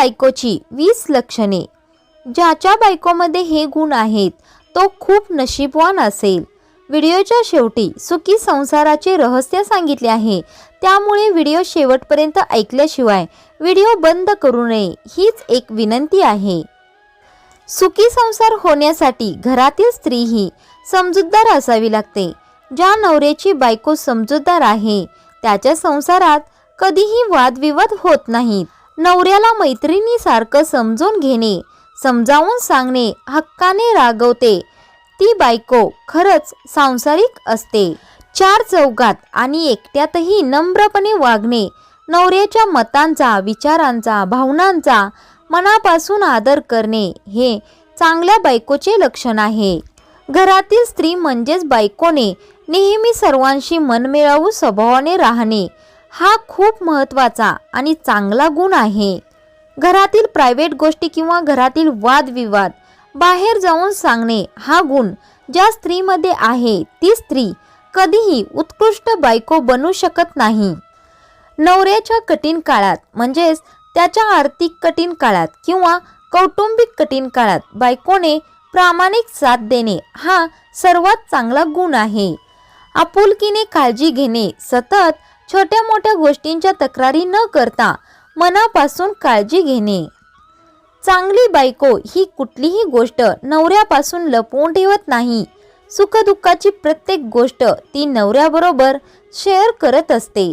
बायकोची वीस लक्षणे. ज्याच्या बायकोमध्ये हे गुण आहेत तो खूप नशीबवान असेल. व्हिडिओच्या शेवटी सुखी संसाराचे रहस्य सांगितले आहे. त्यामुळे व्हिडिओ शेवटपर्यंत ऐकल्याशिवाय व्हिडिओ बंद करू नये हीच एक विनंती आहे. सुखी संसार होण्यासाठी घरातील स्त्री ही समजूतदार असावी लागते. ज्या नवऱ्याची बायको समजूतदार आहे त्याच्या संसारात कधीही वादविवाद होत नाहीत. नवऱ्याला मैत्रिणीसारखं समजून घेणे समजावून सांगणे हक्काने रागवते. ती बायको खरंच सांसारिक असते. चार चौकात आणि एकट्यातही नम्रपणे वागणे नवऱ्याच्या मतांचा विचारांचा भावनांचा मनापासून आदर करणे हे चांगल्या बायकोचे लक्षण आहे. घरातील स्त्री म्हणजेच बायकोने नेहमी सर्वांशी मनमिळावू स्वभावाने राहणे हा खूप महत्त्वाचा आणि चांगला गुण आहे. घरातील प्रायव्हेट गोष्टी किंवा घरातील वादविवाद बाहेर जाऊन सांगणे हा गुण ज्या स्त्रीमध्ये आहे ती स्त्री कधीही उत्कृष्ट बायको बनू शकत नाही. नवऱ्याच्या कठीण काळात म्हणजेच त्याच्या आर्थिक कठीण काळात किंवा कौटुंबिक कठीण काळात बायकोने प्रामाणिक साथ देणे हा सर्वात चांगला गुण आहे. आपुलकीने काळजी घेणे सतत छोट्या मोठ्या गोष्टींच्या तक्रारी न करता मनापासून काळजी घेणे. चांगली बायको ही कुठलीही गोष्ट नवऱ्यापासून लपवून ठेवत नाही. सुखदुःखाची प्रत्येक गोष्ट ती नवऱ्याबरोबर शेअर करत असते.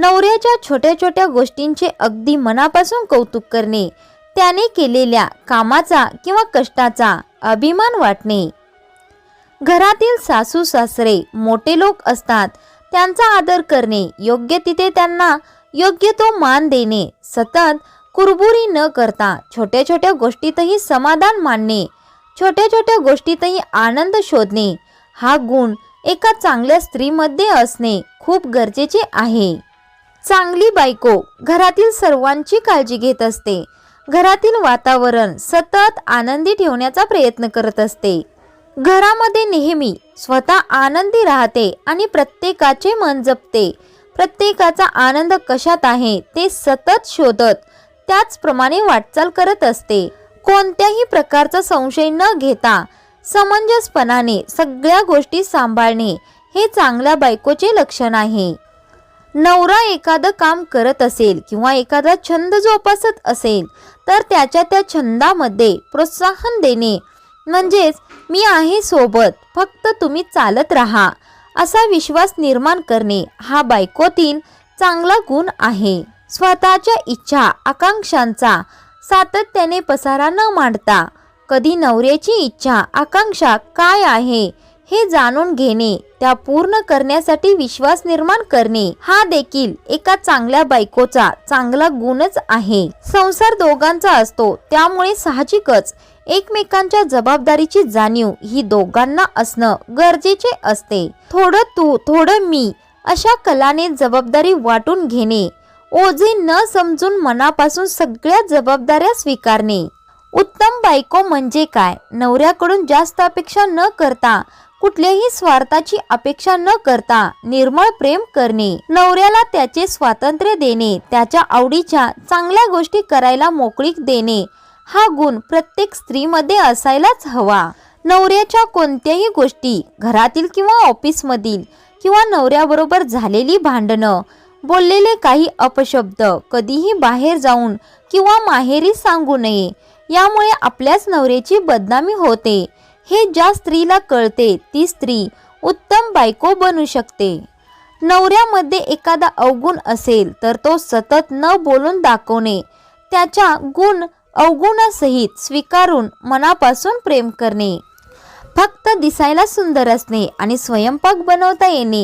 नवऱ्याच्या छोट्या छोट्या गोष्टींचे अगदी मनापासून कौतुक करणे त्याने केलेल्या कामाचा किंवा कष्टाचा अभिमान वाटणे. घरातील सासू सासरे मोठे लोक असतात त्यांचा आदर करणे योग्य तिथे त्यांना योग्य तो मान देणे सतत कुरबुरी न करता छोट्या छोट्या गोष्टीतही समाधान मानणे छोट्या छोट्या गोष्टीतही आनंद शोधणे हा गुण एका चांगल्या स्त्रीमध्ये असणे खूप गरजेचे आहे. चांगली बायको घरातील सर्वांची काळजी घेत असते. घरातील वातावरण सतत आनंदी ठेवण्याचा प्रयत्न करत असते. घरामध्ये नेहमी स्वतः आनंदी राहते आणि प्रत्येकाचे मन जपते. प्रत्येकाचा आनंद कशात आहे ते सतत शोधत त्याचप्रमाणे वाटचाल करत असते. कोणत्याही प्रकारचा संशय न घेता समंजसपणाने सगळ्या गोष्टी सांभाळणे हे चांगल्या बायकोचे लक्षण आहे. नवरा एखादं काम करत असेल किंवा एखादा छंद जोपासत असेल तर त्याच्या त्या छंदामध्ये प्रोत्साहन देणे म्हणजेच मी आहे सोबत फक्त तुम्ही चालत राहा. असा विश्वास निर्माण करणे हा बायकोतील चांगला गुण आहे. स्वतःच्या इच्छा आकांक्षांचा सातत्याने पसारा न मांडता कधी नवऱ्याची इच्छा आकांक्षा काय आहे हे जाणून घेणे त्या पूर्ण करण्यासाठी विश्वास निर्माण करणे हा देखील एका चांगल्या बायकोचा चांगला गुणच आहे. संसार दोघांचा असतो त्यामुळे साहजिकच एकमेकांच्या जबाबदारीची जाणीव ही दोघांना असणं गरजेचे असते. थोडं तू थोडं मी अशा कलाने जबाबदारी वाटून घेणे ओझे न समजून मनापासून सगळ्या जबाबदाऱ्या स्वीकारणे. उत्तम बायको म्हणजे काय? नवऱ्याकडून जास्त अपेक्षा न करता कुठल्याही स्वार्थाची अपेक्षा न करता निर्मळ प्रेम करणे. नवऱ्याला त्याचे स्वातंत्र्य देणे त्याच्या आवडीच्या चांगल्या गोष्टी करायला मोकळीक देणे हा गुण प्रत्येक स्त्रीमध्ये असायलाच हवा. नवऱ्याच्या कोणत्याही गोष्टी घरातील किंवा ऑफिसमधील किंवा नवऱ्याबरोबर झालेली भांडणं बोललेले काही अपशब्द कधीही बाहेर जाऊन किंवा माहेरी सांगू नये यामुळे आपल्याच नवऱ्याची बदनामी होते. हे ज्या स्त्रीला कळते ती स्त्री उत्तम बायको बनू शकते. नवऱ्यामध्ये एखादा अवगुण असेल तर तो सतत न बोलून दाखवणे त्याच्या गुण अवगुणासहित स्वीकारून मनापासून प्रेम करणे. फक्त दिसायला सुंदर असणे आणि स्वयंपाक बनवता येणे.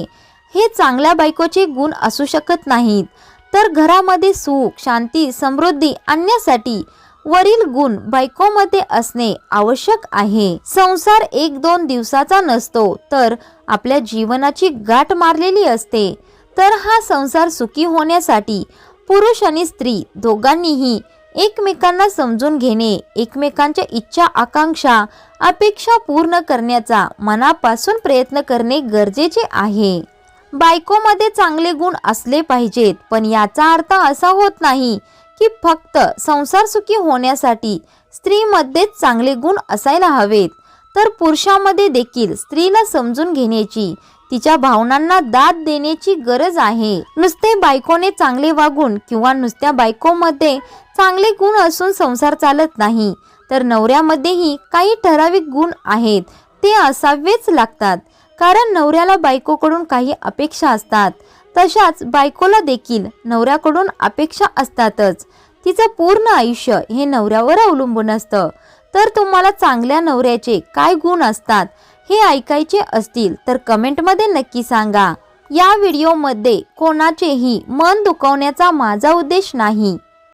हे चांगल्या बायकोचे गुण असू शकत नाहीत. तर घरामध्ये सुख शांती समृद्धी आणण्यासाठी वरील गुण बायकोमध्ये असणे आवश्यक आहे. संसार एक दोन दिवसाचा नसतो तर आपल्या जीवनाची गाठ मारलेली असते. तर हा संसार सुखी होण्यासाठी पुरुष आणि स्त्री दोघांनीही एकमेकांना समजून घेणे एकमेकांच्या इच्छा आकांक्षा अपेक्षा पूर्ण करण्याचा मनापासून प्रयत्न करणे गरजेचे आहे. बायकोमध्ये चांगले गुण असले पाहिजेत पण याचा अर्थ असा होत नाही की फक्त संसार सुखी होण्यासाठी स्त्रीमध्येच चांगले गुण असायला हवेत तर पुरुषामध्ये देखील स्त्रीला समजून घेण्याची तिच्या भावनांना दाद देण्याची गरज आहे. नुसते बायकोने चांगले वागून किंवा नुसत्या बायकोमध्ये चांगले गुण असून संसार चालत नाही तर नवऱ्यामध्येही काही ठराविक गुण आहेत. ते असावेच लागतात कारण नवऱ्याला बायकोकडून काही अपेक्षा असतात. तशाच बायकोला देखील नवऱ्याकडून अपेक्षा असतातच. तिचं पूर्ण आयुष्य हे नवऱ्यावर अवलंबून असतं. तर तुम्हाला चांगल्या नवऱ्याचे काय गुण असतात? हे ऐकायचे असतील तर कमेंटमध्ये नक्की सांगा. या व्हिडिओमध्ये कोणाचेही मन दुखवण्याचा माझा उद्देश नाही.